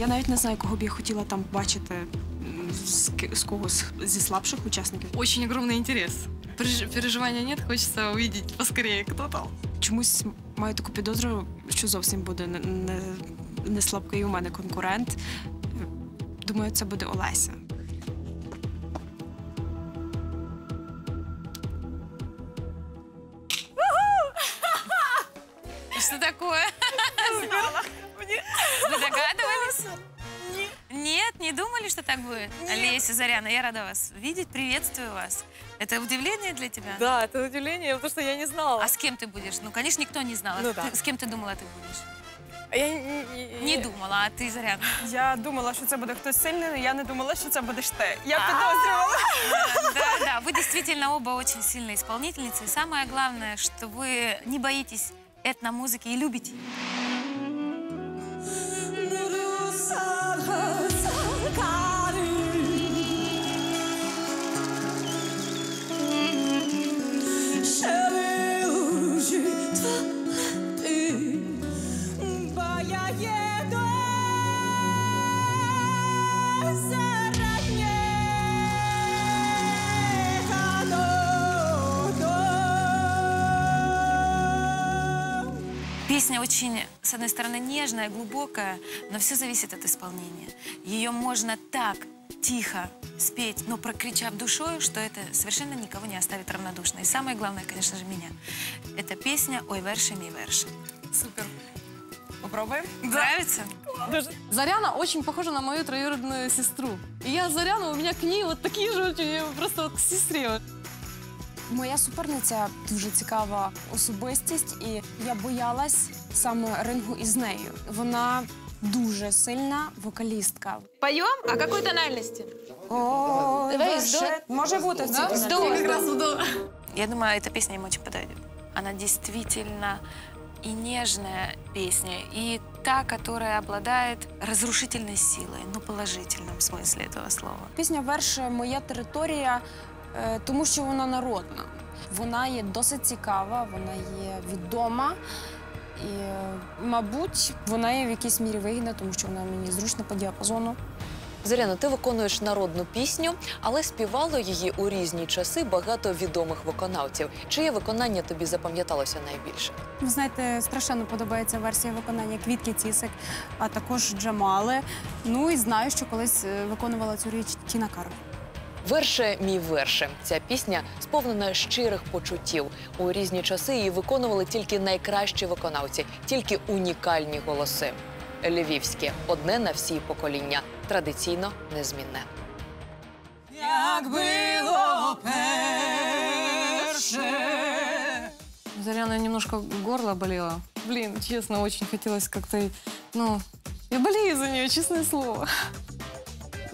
Я навіть не знаю, кого б я хотіла там бачити з, кого з когось зі слабших учасників. Очень огромний інтерес. Переживання нет, хочеться увидеть поскорее, кто там. Чомусь маю таку підозру, що зовсім буде не, не, не слабкий у мене конкурент. Думаю, це буде Олеся. Что такое? Вы догадывались? Нет, не думали, что так будет? Олеся, Заряна, я рада вас видеть, приветствую вас. Это удивление для тебя? Да, это удивление, потому что я не знала. А с кем ты будешь? Ну, конечно, никто не знал. Ну Ты- да. С кем ты думала, ты будешь? А Я не, Не думала, а ты, Заряна? Я думала, що це буде хтось сильний, але я не думала, що це будеш ти. Я Да, да, вы действительно оба очень сильные исполнительницы. И самое главное, что вы не боитесь этномузыки и любите. ее. Песня очень, с одной стороны, нежная, глубокая, но все зависит от исполнения. Ее можно так тихо спеть, но прокричав душой, что это совершенно никого не оставит равнодушно. И самое главное, конечно же, меня. Это песня «Ой, верши, мій верши». Супер. Попробуем? Нравится? Заряна очень похожа на мою троюродную сестру. И я Заряна, у меня к ней вот такие же очень, просто вот к сестре. Моя суперниця дуже цікава особистість, і я боялась саме рингу із нею. Вона дуже сильна вокалістка. Поем? А какой тональности? О, Давай верши. до. може бути в цій тональності. Я думаю, эта песня им очень подойдет. Она действительно и нежная песня, и та, которая обладает разрушительной силой, но положительном смысле этого слова. Пісня верш моя територія, е, тому що вона народна. Вона є досить цікава, вона є відома. І, е, мабуть, вона є в якійсь мірі вигідна, тому що вона мені зручна по діапазону. Зоряно, ти виконуєш народну пісню, але співало її у різні часи багато відомих виконавців. Чиє виконання тобі запам'яталося найбільше? Ви знаєте, страшенно подобається версія виконання Квітки Цісик, а також Джамали. Ну і знаю, що колись е, виконувала цю річ Тіна Кароль. Верше мій верше. Ця пісня сповнена щирих почуттів. У різні часи її виконували тільки найкращі виконавці, тільки унікальні голоси. Львівське одне на всі покоління, традиційно незмінне. Як було перше. Заряна немножко горло болело. Блин, честно, очень хотелось как-то, ну, я болею за нее, честное слово.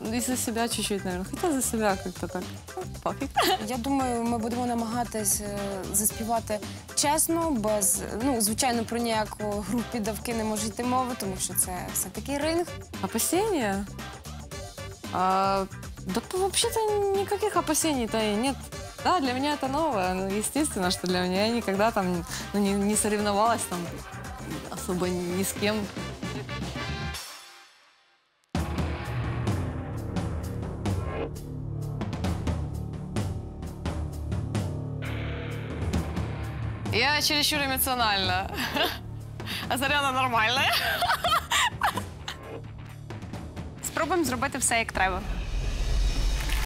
И за себя чуть-чуть, наверное. Хотя за себя как-то так. ну, Пофиг. Я думаю, ми будемо намагатись е, заспівати чесно, без ну звичайно про ніяку гру піддавки не може йти мови, тому що це все таки ринг. Опасения? А, да то вообще-то никаких опасений-то и нет. Да, для меня это новое. Ну, естественно, что для меня я никогда там ну, не, не соревновалась там особо ни с кем. Я чересчур эмоциональна. А Заряна нормальна. Спробуємо зробити все як треба.